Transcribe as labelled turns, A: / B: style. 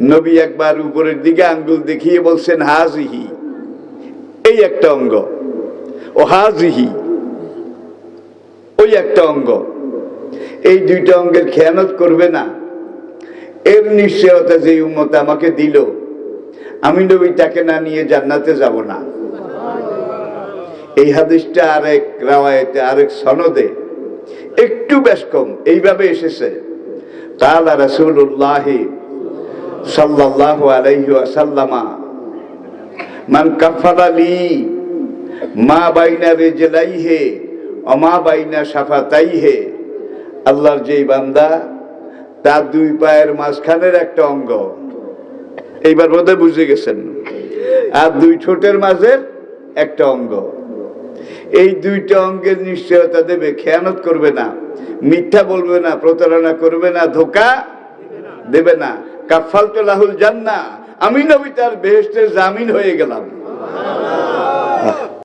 A: নবী একবার উপরের দিকে আঙ্গুল দেখিয়ে বলছেন, হাজিহি। এই একটা অঙ্গ। ও হাজিহি। ওই একটা অঙ্গ। এই দুইটা অঙ্গের খেয়ানত করবে না। এর নিশ্চয়তা যে উম্মত আমাকে দিল, আমি নবী তাকে না নিয়ে জান্নাতে যাব না। এই হাদিসটা আরেক রাওয়ায়তে, আরেক সনদে একটু বেশ কম, এইভাবে এসেছে। তালা রাসূলুল্লাহ সাল্লাল্লাহু আলাইহি ওয়াসাল্লামা, মান কাফালা লি মা বাইনা রেজলাইহে অমা বাইনা সাফাতাইহে আল্লাহর যেই বান্দা তার দুই পায়ের মাঝখানের একটা অঙ্গ। এইবার বোধহয় বুঝে গেছেন। আর দুই ঠোঁটের মাঝের একটা অঙ্গ। এই দুইটা অঙ্গের নিশ্চয়তা দেবে, খেয়ানত করবে না। মিথ্যা বলবে না, প্রতারণা করবে না, ধোকা দেবে না। কাফাল তো লাহুল জান্না আমি নবী তার বেহেস্টের জামিন হয়ে গেলাম।